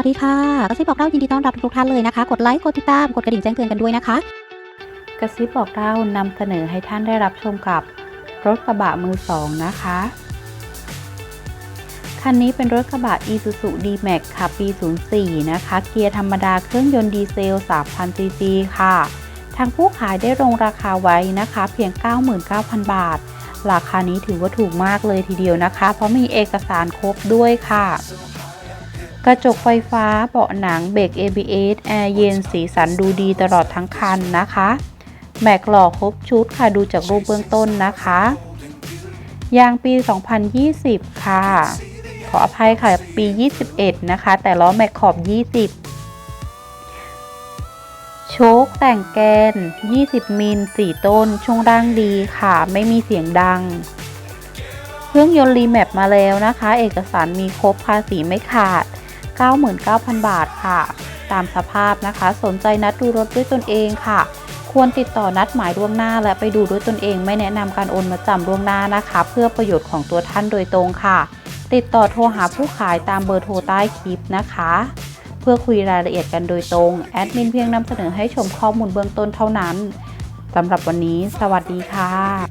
วัสดีค่ะกระซิบบอกเล่ายินดีต้อนรับทุกท่านเลยนะคะ กดไลค์กดติดตามกดกระดิ่งแจ้งเตือนกันด้วยนะคะกระซิบบอกเล่านำเสนอให้ท่านได้รับชมกับรถกระบะมือสองนะคะ คันนี้เป็นรถกระบะ Isuzu D-Max ค่ะปี 04 นะคะ เกียร์ธรรมดาเครื่องยนต์ดีเซล 3,000 ซีซีค่ะ ทางผู้ขายได้ลงราคาไว้นะคะ เพียง 99,000 บาท ราคานี้ถือว่าถูกมากเลยทีเดียวนะคะ เพราะมีเอกสารครบด้วยค่ะ กระจกไฟฟ้าเบาะหนังเบรก ABS แอร์เย็นสีสันดูดีตลอดทั้งคันนะคะ แม็กหล่อครบชุดค่ะดูจากรูปเบื้องต้นนะคะ ยางปี 2020 ค่ะ ขออภัยค่ะปี 21 นะคะ แต่ล้อแม็กขอบ 20 โชคแต่งแกน 20 มิล 4 ต้น ช่วงร่างดีค่ะ ไม่มีเสียงดังเครื่องยนต์รีแมปมาแล้วนะคะ เอกสารมีครบภาษีไม่ขาด 99,000 บาทค่ะ ตามสภาพนะคะ สนใจนัดดูรถด้วยตนเองค่ะ ควรติดต่อนัดหมายล่วงหน้าและไปดูด้วยตนเองไม่แนะนำการโอนมาจำล่วงหน้านะคะ เพื่อประโยชน์ของตัวท่านโดยตรงค่ะ ติดต่อโทรหาผู้ขายตามเบอร์โทรใต้คลิปนะคะ เพื่อคุยรายละเอียดกันโดยตรงแอดมินเพียงนำเสนอให้ชมข้อมูลเบื้องต้นเท่านั้นสำหรับวันนี้ สวัสดีค่ะ